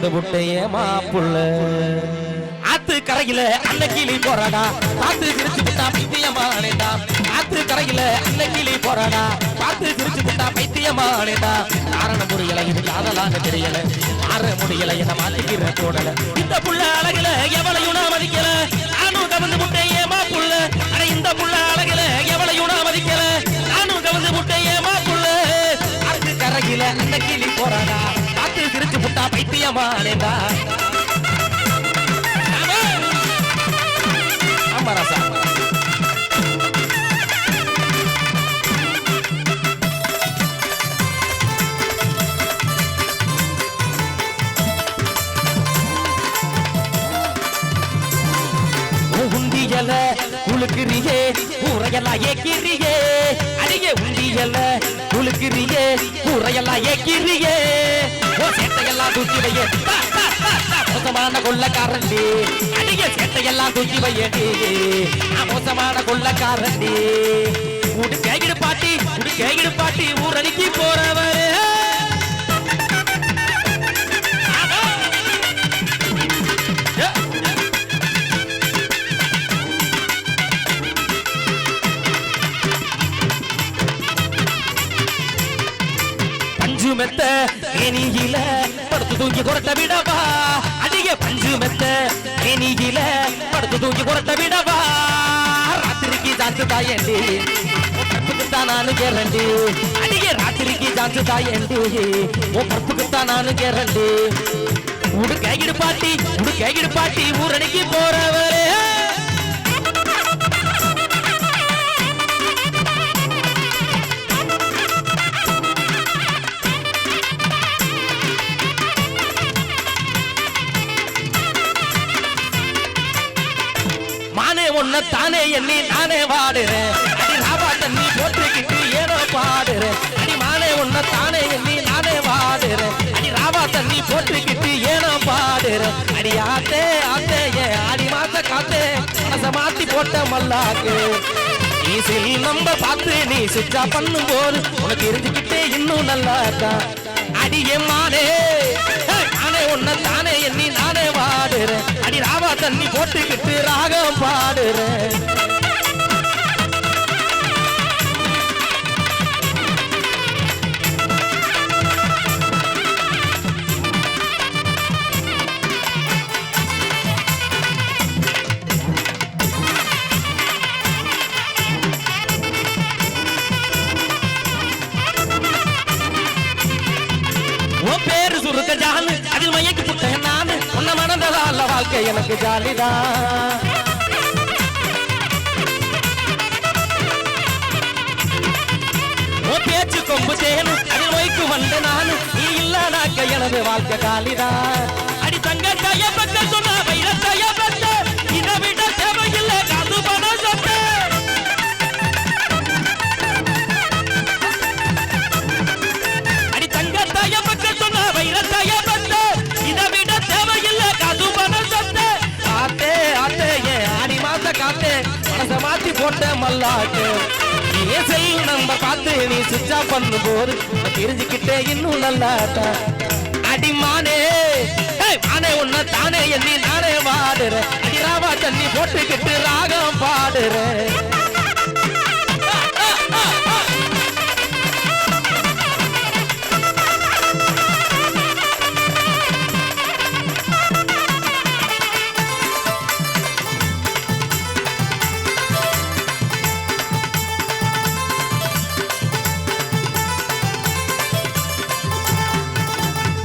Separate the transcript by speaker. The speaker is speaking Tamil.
Speaker 1: விட்ட ஏமா மாப்புள்ள. ஆத்து கரையில அன்னக்கிளி போறாடா. பார்த்து சிரிச்சு விட்டா பைத்தியமானேடா. ஆத்து கரையில அன்னக்கிளி போறாடா. பார்த்து சிரிச்சு விட்டா பைத்தியமானேடா. காரணம் புரியல இது காதலாக தெரியல. மாற முடியல என்ன மாத்திக்கிற போடல இந்த புள்ள அழகுல எவளையும் நான் மதிக்கல. நானும் கவர்ந்து முட்டை ஏமா புள்ள அட இந்த புள்ள அழகுல எவளையும் நான் மதிக்கல. நானும் கவர்ந்து முட்டை ஏமா புள்ள ஆத்து கரையில அன்னக்கிளி போறாடா. பார்த்து சிரிச்சு விட்டா பைத்தியமானேடா ஆமா ராசா உண்டியல குளுக்குறியே ஊரையெல்லாம் ஏக்கிறியே. அடியே உண்டியல குளுக்குறியே ஊரையெல்லாம் ஏக்கிறியே. சேட்டையெல்லாம் தூக்கி வையே. மோசமான கொள்ளக்காரண்டி அடியே சேட்டையெல்லாம் தூக்கி வையடி. மோசமான கொள்ளக்காரண்டி உடு கேகிடு பாட்டி. உடு கேகிடு பஞ்சு மெத்த எனியில படுத்து தூக்கி குரட்ட விடவா. அடிய பஞ்சு மெத்த எனியில படுத்து தூக்கி குரட்ட விடவா. ராத்திரிக்கு ஜான்சு தாயண்டி பருப்புக்கு நானு கேரண்டி அடிய ராத்திரிக்கு ஜான்சு தாயண்டி உன் பருப்புக்கு நானு கேரண்டி உடு கைகிடு பாட்டி உடு கைகிடு பாட்டி ஊரடிக்கு போறவரே. உன்னை தானே எண்ணி நானே வாடுறேன். அடி ராபா தண்ணி போட்டுக்கிட்டு ஏனோ பாடுறேன். அடி மானே உன்னை தானே எண்ணி நானே வாடுறேன். அடி ராபா தண்ணி போட்டுக்கிட்டு ஏனோ பாடுறேன். அடி ஆத்தே ஆத்தே ஏ ஆடி மாத்த காத்தே மனச மாத்தி போட்ட மல்லாக்கு. நீ செல் நம்ப பார்த்து நீ சுற்றா பண்ணும் போது உனக்கு இருந்துக்கிட்டே இன்னும் நல்லா இருக்கா அடியே மானே நானே உன்னை தானே எண்ணி நானே வாடுறேன். ராவா தண்ணி போட்டுக்கிட்டு ராகம் பாடுறேன். பேரு சுருக்க ஜானு அதில் மயக்கி புட்டேன் மணந்ததால வாழ்க்கை எனக்கு ஜாலிதான் பேச்சு கொம்பு தேனு அதில் மொய்க்கு வந்த நானும். நீ இல்லாதாக்க எனது வாழ்க்கை காலிதான் போட்ட மல்லாட்டு. நீ செல் நம்ம பார்த்து நீ சுவிட்ச் ஆஃப் பண்ணும் போது தெரிஞ்சுக்கிட்டே இன்னும் நல்லாட்ட. அடிமானே மானே. உன்ன தானே எண்ணி நானே வாடுறேன். அடி தண்ணி போட்டுக்கிட்டு ராகம் பாடுறேன்.